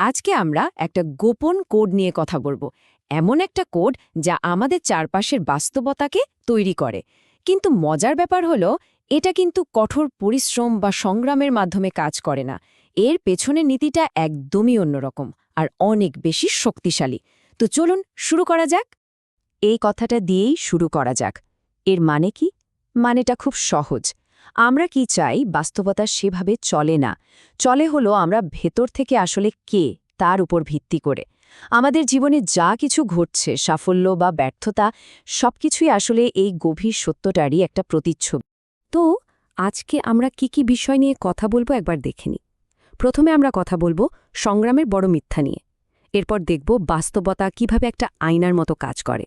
আজকে আমরা একটা গোপন কোড নিয়ে কথা বলব। এমন একটা কোড যা আমাদের চারপাশের বাস্তবতাকে তৈরি করে। কিন্তু মজার ব্যাপার হলো, এটা কিন্তু কঠোর পরিশ্রম বা সংগ্রামের মাধ্যমে কাজ করে না। এর পেছনের নীতিটা একদমই অন্যরকম আর অনেক বেশি শক্তিশালী। তো চলুন শুরু করা যাক। এই কথাটা দিয়েই শুরু করা যাক। এর মানে কি? মানেটা খুব সহজ। আমরা কি চাই বাস্তবতা সেভাবে চলে না? চলে হলো আমরা ভেতর থেকে আসলে কে, তার উপর ভিত্তি করে। আমাদের জীবনে যা কিছু ঘটছে, সাফল্য বা ব্যর্থতা, সবকিছুই আসলে এই গভীর সত্যটারই একটা প্রতিচ্ছবি। তো, আজকে আমরা কি কি বিষয় নিয়ে কথা বলব একবার দেখে নিই। প্রথমে আমরা কথা বলব সংগ্রামের বড় মিথ্যা নিয়ে। এরপর দেখব বাস্তবতা কীভাবে একটা আয়নার মতো কাজ করে।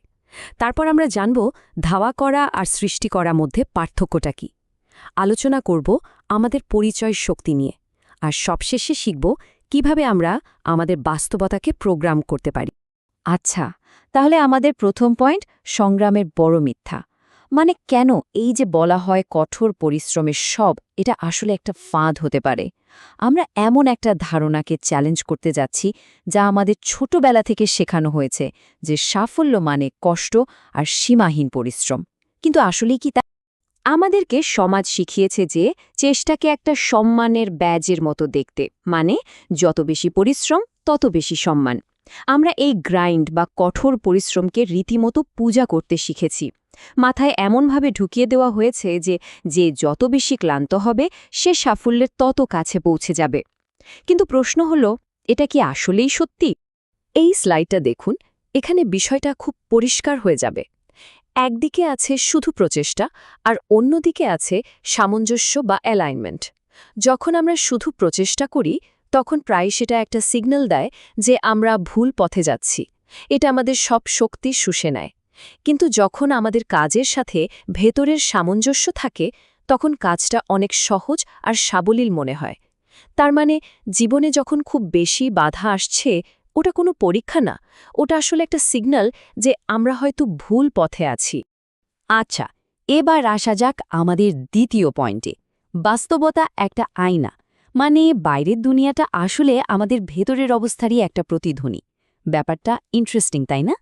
তারপর আমরা জানব ধাওয়া করা আর সৃষ্টি করা মধ্যে পার্থক্যটা কি। আলোচনা করব আমাদের পরিচয় শক্তি নিয়ে। আর সবশেষে শিখব কীভাবে আমরা আমাদের বাস্তবতাকে প্রোগ্রাম করতে পারি। আচ্ছা তাহলে আমাদের প্রথম পয়েন্ট সংগ্রামের বড় মিথ্যা। মানে কেন এই যে বলা হয় কঠোর পরিশ্রমের সব, এটা আসলে একটা ফাঁদ হতে পারে। আমরা এমন একটা ধারণাকে চ্যালেঞ্জ করতে যাচ্ছি যা আমাদের ছোটবেলা থেকে শেখানো হয়েছে যে সাফল্য মানে কষ্ট আর সীমাহীন পরিশ্রম। কিন্তু আসলেই কি তা আমাদেরকে সমাজ শিখিয়েছে যে চেষ্টাকে একটা সম্মানের ব্যাজের মতো দেখতে মানে যত বেশি পরিশ্রম, তত বেশি সম্মান। আমরা এই গ্রাইন্ড বা কঠোর পরিশ্রমকে রীতিমতো পূজা করতে শিখেছি। মাথায় এমনভাবে ঢুকিয়ে দেওয়া হয়েছে যে যে যত বেশি ক্লান্ত হবে, সে সাফল্যের তত কাছে পৌঁছে যাবে। কিন্তু প্রশ্ন হল, এটা কি আসলেই সত্যি? এই স্লাইডটা দেখুন, এখানে বিষয়টা খুব পরিষ্কার হয়ে যাবে। একদিকে আছে শুধু প্রচেষ্টা, আর অন্যদিকে আছে সামঞ্জস্য বা অ্যালাইনমেন্ট। যখন আমরা শুধু প্রচেষ্টা করি, তখন প্রায় সেটা একটা সিগন্যাল দেয় যে আমরা ভুল পথে যাচ্ছি। এটা আমাদের সব শক্তি শুষে নেয়। কিন্তু যখন আমাদের কাজের সাথে ভেতরের সামঞ্জস্য থাকে, তখন কাজটা অনেক সহজ আর সাবলীল মনে হয়। তার মানে জীবনে যখন খুব বেশি বাধা আসছে ওটা কোনো পরীক্ষা না, ওটা আসলে একটা সিগন্যাল যে আমরা হয়তো ভুল পথে আছি। আচ্ছা এবার আসা যাক আমাদের দ্বিতীয় পয়েন্টে। বাস্তবতা একটা আয়না মানে বাইরের দুনিয়াটা আসলে আমাদের ভেতরের অবস্থারই একটা প্রতিধ্বনি। ব্যাপারটা ইন্টারেস্টিং তাই না?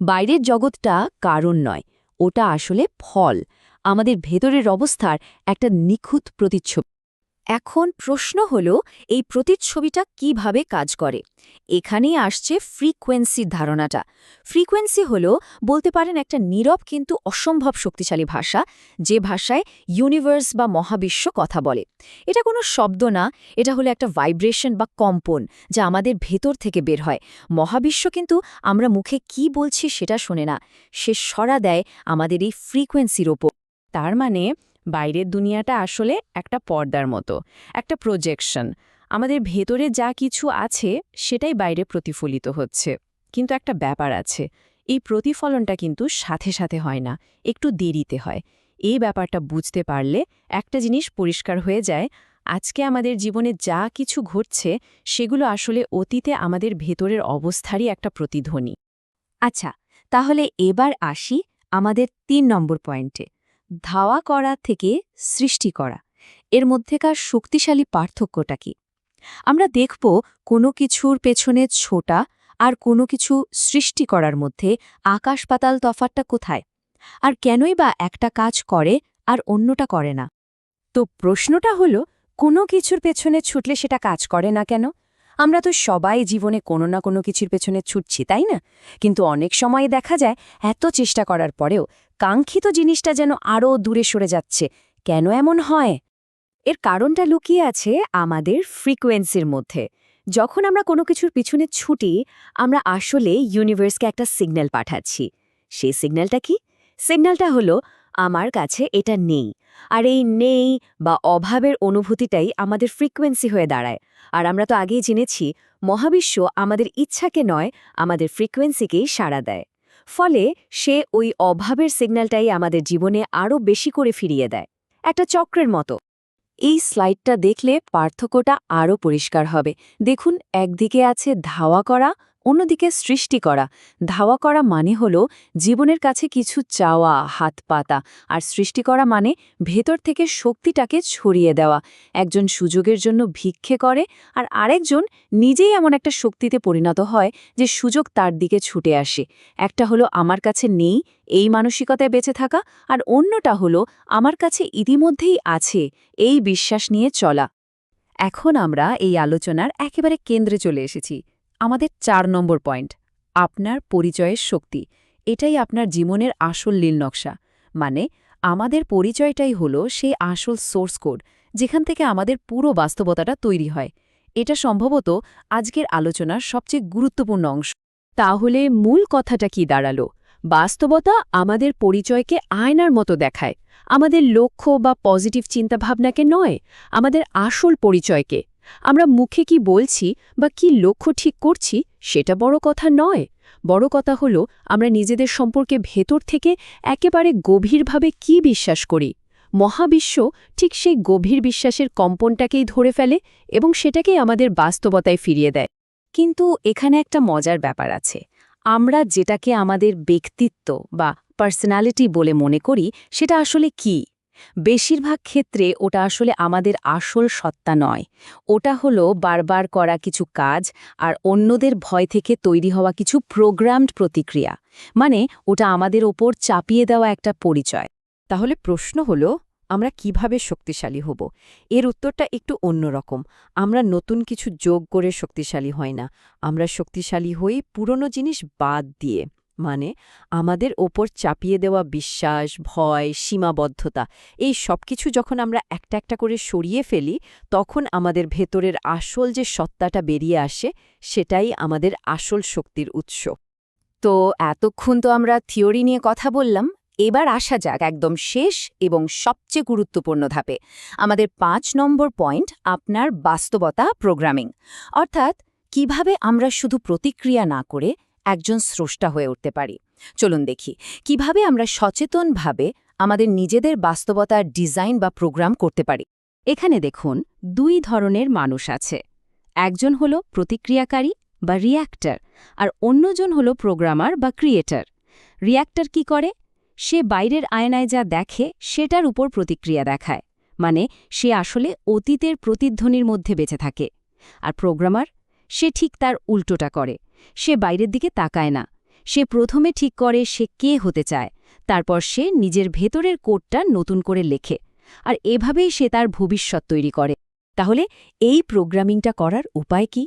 বাইরের জগৎটা কারণ নয়, ওটা আসলে ফল। আমাদের ভেতরের অবস্থার একটা নিখুঁত প্রতিচ্ছবি এখন প্রশ্ন হল, এই প্রতিচ্ছবিটা কীভাবে কাজ করে? এখানেই আসছে ফ্রিকোয়েন্সির ধারণাটা। ফ্রিকোয়েন্সি হল, বলতে পারেন একটা নীরব কিন্তু অসম্ভব শক্তিশালী ভাষা, যে ভাষায় ইউনিভার্স বা মহাবিশ্ব কথা বলে। এটা কোনো শব্দ না, এটা হলো একটা ভাইব্রেশন বা কম্পন, যা আমাদের ভেতর থেকে বের হয়। মহাবিশ্ব কিন্তু আমরা মুখে কি বলছি সেটা শোনে না, সে সরা দেয় আমাদের এই ফ্রিকোয়েন্সির ওপর। তার মানে বাইরের দুনিয়াটা আসলে একটা পর্দার মতো, একটা প্রজেকশন আমাদের ভেতরে যা কিছু আছে সেটাই বাইরে প্রতিফলিত হচ্ছে, কিন্তু একটা ব্যাপার আছে, এই প্রতিফলনটা কিন্তু সাথে সাথে হয় না, একটু দেরিতে হয়। এই ব্যাপারটা বুঝতে পারলে একটা জিনিস পরিষ্কার হয়ে যায়, আজকে আমাদের জীবনে যা কিছু ঘটছে সেগুলো আসলে অতীতে আমাদের ভেতরের অবস্থারই একটা প্রতিধ্বনি। আচ্ছা তাহলে এবার আসি আমাদের তিন নম্বর পয়েন্টে ধাওয়া করা থেকে সৃষ্টি করা। এর মধ্যেকার শক্তিশালী পার্থক্যটা কি? আমরা দেখব কোনো কিছুর পেছনে ছোটা আর কোনো কিছু সৃষ্টি করার মধ্যে আকাশ পাতাল তফাতটা কোথায়? আর কেনই বা একটা কাজ করে আর অন্যটা করে না? তো প্রশ্নটা হলো, কোনো কিছুর পেছনে ছুটলে সেটা কাজ করে না কেন? আমরা তো সবাই জীবনে কোনো না কোনো কিছুর পেছনে ছুটছি, তাই না? কিন্তু অনেক সময় দেখা যায়, এত চেষ্টা করার পরেও কাঙ্ক্ষিত জিনিসটা যেন আরও দূরে সরে যাচ্ছে। কেন এমন হয়? এর কারণটা লুকিয়ে আছে আমাদের ফ্রিকোয়েন্সির মধ্যে। যখন আমরা কোনো কিছুর পিছনে ছুটি, আমরা আসলে ইউনিভার্সকে একটা সিগন্যাল পাঠাচ্ছি। সেই সিগন্যালটা কি? সিগন্যালটা হলো, আমার কাছে এটা নেই। আর এই নেই বা অভাবের অনুভূতিটাই আমাদের ফ্রিকোয়েন্সি হয়ে দাঁড়ায়। আর আমরা তো আগেই জেনেছি, মহাবিশ্ব আমাদের ইচ্ছাকে নয়, আমাদের ফ্রিকোয়েন্সিকেই সাড়া দেয়। ফলে সে ওই অভাবের সিগন্যালটাই আমাদের জীবনে আরও বেশি করে ফিরিয়ে দেয়। একটা চক্রের মতো। এই স্লাইডটা দেখলে পার্থক্যটা আরও পরিষ্কার হবে। দেখুন, একদিকে আছে ধাওয়া করা অন্যদিকে সৃষ্টি করা, ধাওয়া করা মানে হল জীবনের কাছে কিছু চাওয়া, হাত পাতা, আর সৃষ্টি করা মানে ভেতর থেকে শক্তিটাকে ছড়িয়ে দেওয়া। একজন সুযোগের জন্য ভিক্ষে করে, আর আরেকজন নিজেই এমন একটা শক্তিতে পরিণত হয় যে সুযোগ তার দিকে ছুটে আসে। একটা হলো আমার কাছে নেই, এই মানসিকতায় বেঁচে থাকা, আর অন্যটা হলো আমার কাছে ইতিমধ্যেই আছে, এই বিশ্বাস নিয়ে চলা। এখন আমরা এই আলোচনার একেবারে কেন্দ্রে চলে এসেছি। আমাদের চার নম্বর পয়েন্ট, আপনার পরিচয়ের শক্তি। এটাই আপনার জীবনের আসল লীল নকশা। মানে আমাদের পরিচয়টাই হলো সেই আসল সোর্স কোড, যেখান থেকে আমাদের পুরো বাস্তবতাটা তৈরি হয়। এটা সম্ভবত আজকের আলোচনার সবচেয়ে গুরুত্বপূর্ণ অংশ। তাহলে মূল কথাটা কি দাঁড়াল? বাস্তবতা আমাদের পরিচয়কে আয়নার মতো দেখায়। আমাদের লক্ষ্য বা পজিটিভ চিন্তাভাবনাকে নয়, আমাদের আসল পরিচয়কে। আমরা মুখে কি বলছি বা কি লক্ষ্য ঠিক করছি সেটা বড় কথা নয়। বড় কথা হলো, আমরা নিজেদের সম্পর্কে ভেতর থেকে একেবারে গভীরভাবে কি বিশ্বাস করি? মহাবিশ্ব ঠিক সেই গভীর বিশ্বাসের কম্পনটাকেই ধরে ফেলে এবং সেটাকেই আমাদের বাস্তবতায় ফিরিয়ে দেয়। কিন্তু এখানে একটা মজার ব্যাপার আছে। আমরা যেটাকে আমাদের ব্যক্তিত্ব বা পার্সোনালিটি বলে মনে করি, সেটা আসলে কি? বেশিরভাগ ক্ষেত্রে ওটা আসলে আমাদের আসল সত্তা নয়। ওটা হলো বারবার করা কিছু কাজ আর অন্যদের ভয় থেকে তৈরি হওয়া কিছু প্রোগ্রামড প্রতিক্রিয়া। মানে ওটা আমাদের ওপর চাপিয়ে দেওয়া একটা পরিচয়। তাহলে প্রশ্ন হলো, আমরা কীভাবে শক্তিশালী হব? এর উত্তরটা একটু অন্যরকম। আমরা নতুন কিছু যোগ করে শক্তিশালী হয় না। আমরা শক্তিশালী হই পুরনো জিনিস বাদ দিয়ে। মানে আমাদের ওপর চাপিয়ে দেওয়া বিশ্বাস, ভয়, সীমাবদ্ধতা, এই সব কিছু যখন আমরা একটা একটা করে সরিয়ে ফেলি, তখন আমাদের ভেতরের আসল যে সত্তাটা বেরিয়ে আসে, সেটাই আমাদের আসল শক্তির উৎস। তো এতক্ষণ তো আমরা থিওরি নিয়ে কথা বললাম, এবার আসা যাক একদম শেষ এবং সবচেয়ে গুরুত্বপূর্ণ ধাপে, আমাদের পাঁচ নম্বর পয়েন্ট, আপনার বাস্তবতা প্রোগ্রামিং। অর্থাৎ কীভাবে আমরা শুধু প্রতিক্রিয়া না করে একজন স্রষ্টা হয়ে উঠতে পারি। চলুন দেখি, কীভাবে আমরা সচেতনভাবে আমাদের নিজেদের বাস্তবতার ডিজাইন বা প্রোগ্রাম করতে পারি। এখানে দেখুন, দুই ধরনের মানুষ আছে। একজন হল প্রতিক্রিয়াকারী বা রিয়্যাক্টর আর অন্যজন হল প্রোগ্রামার বা ক্রিয়েটর রিয়্যাক্টর কি করে? সে বাইরের আয়নায় যা দেখে, সেটার উপর প্রতিক্রিয়া দেখায়। মানে সে আসলে অতীতের প্রতিধ্বনির মধ্যে বেঁচে থাকে। আর প্রোগ্রামার সে ঠিক তার উল্টোটা করে। সে বাইরের দিকে তাকায় না। সে প্রথমে ঠিক করে সে কে হতে চায়, তারপর সে নিজের ভেতরের কোডটা নতুন করে লেখে, আর এভাবেই সে তার ভবিষ্যৎ তৈরি করে। তাহলে এই প্রোগ্রামিংটা করার উপায় কি?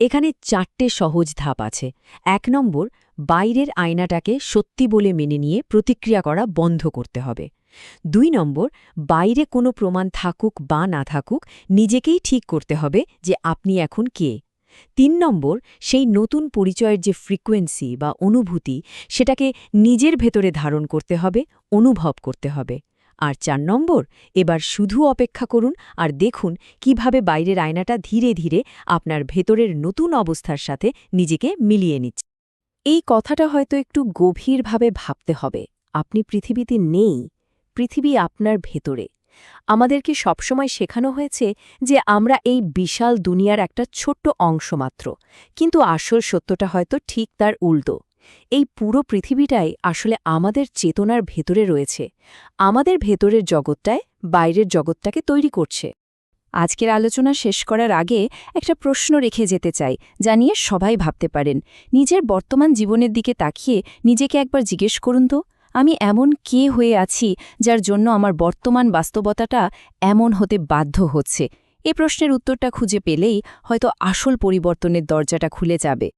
এখানে চারটে সহজ ধাপ আছে। এক নম্বর, বাইরের আয়নাটাকে সত্যি বলে মেনে নিয়ে প্রতিক্রিয়া করা বন্ধ করতে হবে। দুই নম্বর, বাইরে কোনো প্রমাণ থাকুক বা না থাকুক, নিজেকেই ঠিক করতে হবে যে আপনি এখন কে। তিন নম্বর, সেই নতুন পরিচয়ের যে ফ্রিকোয়েন্সি বা অনুভূতি, সেটাকে নিজের ভেতরে ধারণ করতে হবে, অনুভব করতে হবে। আর চার নম্বর, এবার শুধু অপেক্ষা করুন আর দেখুন কীভাবে বাইরের আয়নাটা ধীরে ধীরে আপনার ভেতরের নতুন অবস্থার সাথে নিজেকে মিলিয়ে নিচ্ছে। এই কথাটা হয়তো একটু গভীরভাবে ভাবতে হবে। আপনি পৃথিবীতে নেই, পৃথিবী আপনার ভেতরে। আমাদেরকে সবসময় শেখানো হয়েছে যে আমরা এই বিশাল দুনিয়ার একটা ছোট্ট অংশ মাত্র, কিন্তু আসল সত্যটা হয়তো ঠিক তার উল্টো। এই পুরো পৃথিবীটাই আসলে আমাদের চেতনার ভেতরে রয়েছে, আমাদের ভেতরের জগৎটায় বাইরের জগৎটাকে তৈরি করছে। আজকের আলোচনা শেষ করার আগে একটা প্রশ্ন রেখে যেতে চাই, যা নিয়ে সবাই ভাবতে পারেন। নিজের বর্তমান জীবনের দিকে তাকিয়ে নিজেকে একবার জিজ্ঞেস করুন তো। আমি এমন কে হয়ে আছি যার জন্য আমার বর্তমান বাস্তবতাটা এমন হতে বাধ্য হচ্ছে? এ প্রশ্নের উত্তরটা খুঁজে পেলেই হয়তো আসল পরিবর্তনের দরজাটা খুলে যাবে।